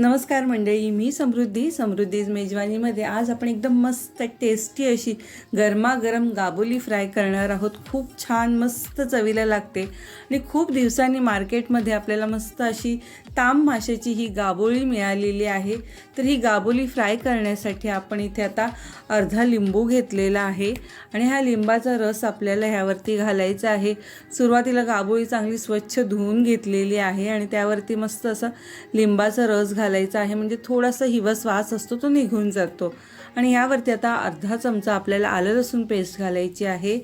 नमस्कार मंडळी मी समृद्धी समृद्धीज मेजवानीमध्ये आज आपण एकदम मस्त टेस्टी अशी गरमागरम गाबोली फ्राय करणार आहोत. खूप छान मस्त चवीला लागते. आणि खूप दिवसांनी मार्केटमध्ये आपल्याला मस्त अशी ताम माशाची ही गाबोळी मिळालेली आहे. तर ही गाबोली फ्राय करण्यासाठी आपण इथे आता अर्धा लिंबू घेतलेला आहे. आणि हा लिंबाचा रस आपल्याला ह्यावरती घालायचा आहे. सुरुवातीला गाबोळी चांगली स्वच्छ धुवून घेतलेली आहे. आणि त्यावरती मस्त असं लिंबाचा रस घालायचा आहे म्हणजे थोडासा हिवस वास असतो तो निघून जातो. आणि यावरती आता अर्धा चमचा आपल्याला आलं लसूण पेस्ट घालायची आहे.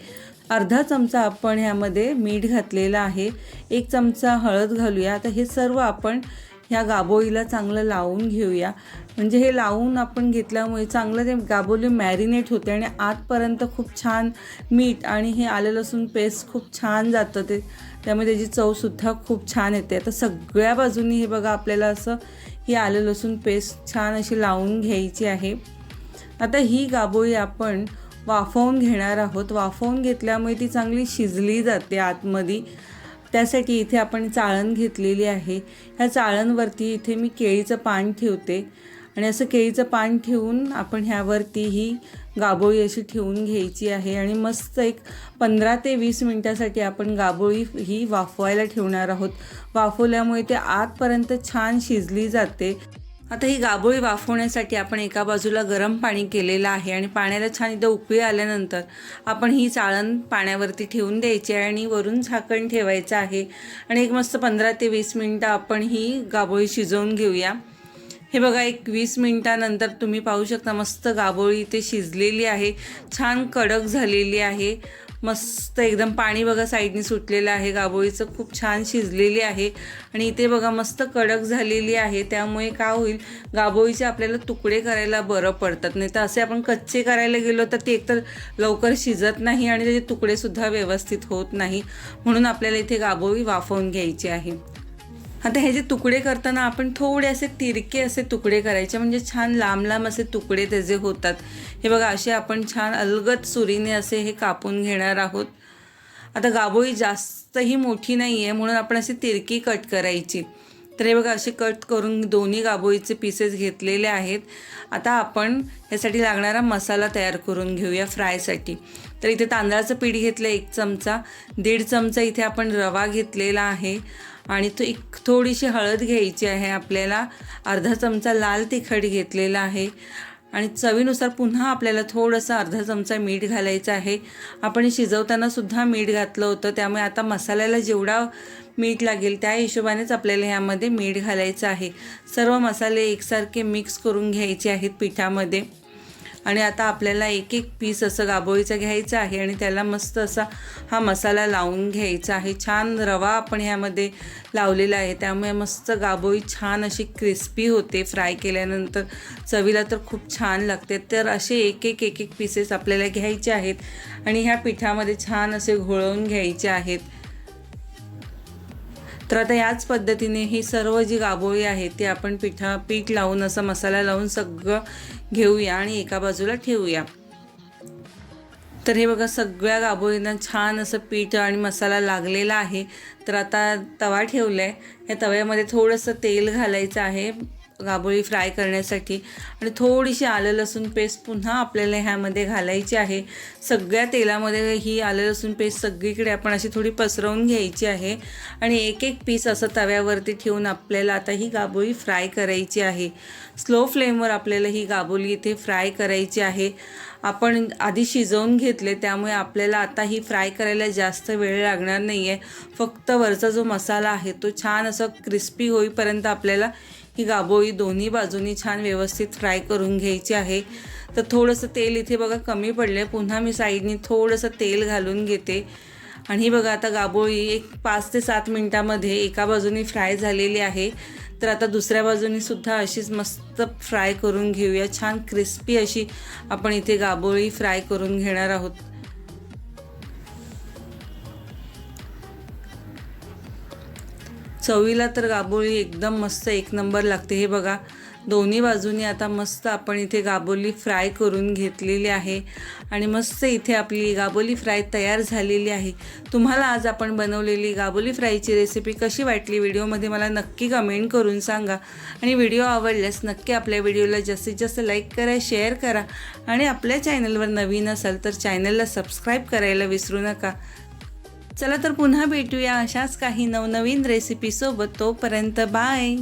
अर्धा चमचा आपण ह्यामध्ये मीठ घातलेला आहे. एक चमचा हळद घालूया. आता हे सर्व आपण ह्या गाबोळीला चांगलं लावून घेऊया. म्हणजे हे लावून आपण घेतल्यामुळे चांगलं ते गाबोली मॅरिनेट होते आणि आतपर्यंत खूप छान मीठ आणि हे आलं लसूण पेस्ट खूप छान जातं ते. त्यामुळे त्याची चवसुद्धा खूप छान येते. आता सगळ्या बाजूनी हे बघा आपल्याला असं ही आलं लसूण पेस्ट छान अशी लावून घ्यायची आहे. आता ही गाबोळी आपण वाफवून घेणार आहोत. वाफवून घेतल्यामुळे ती चांगली शिजली जाते आतमध्ये. त्यासाठी इथे आपण चाळण घेतलेली आहे. ह्या चाळणवरती इथे मी केळीचं पान ठेवते. आणि असं केळीचं पान ठेवून आपण ह्यावरती ही गाबोळी अशी ठेवून घ्यायची आहे. आणि मस्त एक पंधरा ते वीस मिनटासाठी आपण गाबोळी ही वाफवायला ठेवणार आहोत. वाफवल्यामुळे ते आतपर्यंत छान शिजली जाते. आता ही गाबोळी वाफवण्यासाठी आपण एका बाजूला गरम पाणी केलेलं आहे आणि पाण्याला छान इथं उकळी आल्यानंतर आपण ही चाळण पाण्यावरती ठेवून द्यायची आहे आणि वरून झाकण ठेवायचं आहे. आणि एक मस्त पंधरा ते वीस मिनटं आपण ही गाबोळी शिजवून घेऊया. हे बघा एक वीस मिनटानंतर तुम्ही पाहू शकता मस्त गाबोळी इथे शिजलेली आहे. छान कडक झालेली आहे. मस्त एकदम पाणी बघा साईडने सुटलेलं आहे. गाबोळीचं खूप छान शिजलेली आहे. आणि इथे बघा मस्त कडक झालेली आहे. त्यामुळे काय होईल? गाबोळीचे आपल्याला तुकडे करायला बरं पडतात. नाही तर असे आपण कच्चे करायला गेलो तर ते एकतर लवकर शिजत नाही आणि त्याचे तुकडेसुद्धा व्यवस्थित होत नाही. म्हणून आपल्याला इथे गाबोळी वाफवून घ्यायची आहे. आता हे जे तुकडे करताना आपण थोडे असे तिरके असे तुकडे करायचे म्हणजे छान लांब लांब असे तुकडे त्याचे होतात. हे बघा असे आपण छान अलगद सुरीने असे हे कापून घेणार आहोत. आता गाबोळी जास्तही मोठी नाही आहे म्हणून आपण अशी तिरकी कट करायची. तर हे बघा असे कट करून दोन्ही गाबोळीचे पीसेस घेतलेले आहेत. आता आपण ह्यासाठी लागणारा मसाला तयार करून घेऊया फ्रायसाठी तर इथे तांदळाचं पीठ घेतलं एक चमचा. दीड चमचा इथे आपण रवा घेतलेला आहे. आणि तो एक थोडीशी हळद घ्यायची आहे. आपल्याला अर्धा चमचा लाल तिखट घेतलेला आहे. आणि चवीनुसार पुन्हा आपल्याला थोडंसं अर्धा चमचा मीठ घालायचं आहे. आपण शिजवताना सुद्धा मीठ घातलं होतं. त्यामुळे आता मसाल्याला जेवढा मीठ लागेल त्या हिशोबानेच आपल्याला ह्यामध्ये मीठ घालायचं आहे. सर्व मसाले एकसारखे मिक्स करून घ्यायचे आहेत पिठामध्ये. आणि आता आपल्याला एक एक पीस असं गाबोळीचं घ्यायचं आहे आणि त्याला मस्त असा हा मसाला लावून घ्यायचा आहे. छान रवा आपण ह्यामध्ये लावलेला आहे. त्यामुळे मस्त गाबोळी छान अशी क्रिस्पी होते. फ्राय केल्यानंतर चवीला तर खूप छान लागते. तर असे एक एक एक एक पीसेस आपल्याला घ्यायचे आहेत. आणि ह्या पिठामध्ये छान असे घोळवून घ्यायचे आहेत. तर आता याच पद्धतीने ही सर्व जी गाबोळी आहे ती आपण पिठा पीठ लावून असं मसाला लावून सगळं घेऊया आणि एका बाजूला ठेवूया. तर हे बघा सगळ्या गाबोळींना छान असं पीठ आणि मसाला लागलेला आहे. तर आता तवा ठेवला आहे या तव्यामध्ये थोडंसं तेल घालायचं आहे. गाबोळी फ्राय करण्यासाठी. आणि थोडीशी आलं लसूण पेस्ट पुन्हा आपल्याला ह्यामध्ये घालायची आहे. सगळ्या तेलामध्ये ही आलं लसूण पेस्ट सगळीकडे आपण अशी थोडी पसरवून घ्यायची आहे. आणि एक एक पीस असं तव्यावरती ठेवून आपल्याला आता ही गाबोळी फ्राय करायची आहे. स्लो फ्लेमवर आपल्याला ही गाबोली इथे फ्राय करायची आहे. आपण आधी शिजवून घेतले त्यामुळे आपल्याला आता ही फ्राय करायला जास्त वेळ लागणार नाही आहे फक्त वरचा जो मसाला आहे तो छान असं क्रिस्पी होईपर्यंत आपल्याला ही गाबोळी दोन्ही बाजूनी छान व्यवस्थित फ्राय करून घ्यायची आहे. तर थोडंसं तेल इथे बघा कमी पडलं आहे पुन्हा मी साईडनी थोडंसं तेल घालून घेते. आणि ही बघा आता गाबोळी एक पाच ते सात मिनटामध्ये एका बाजूनी फ्राय झालेली आहे. तर आता दुसऱ्या बाजूनी सुद्धा अशीच मस्त फ्राय करून घेऊया. छान क्रिस्पी अशी आपण इथे गाबोळी फ्राय करून घेणार आहोत. चवीला तर गाबोळी एकदम मस्त एक नंबर लागते. हे बघा दोन्ही बाजूनी आता मस्त आपण इथे गाबोली फ्राय करून घेतलेली आहे. आणि मस्त इथे आपली गाबोली फ्राय तयार झालेली आहे. तुम्हाला आज आपण बनवलेली गाबोली फ्रायची रेसिपी कशी वाटली व्हिडिओमध्ये मला नक्की कमेंट करून सांगा. आणि व्हिडिओ आवडल्यास नक्की आपल्या व्हिडिओला जास्तीत जास्त लाईक करा शेअर करा. आणि आपल्या चॅनलवर नवीन असाल तर चॅनलला सबस्क्राईब करायला विसरू नका. चला तर पुन्हा भेटूया अशाच काही नवनवीन रेसिपीसोबत तोपर्यंत बाय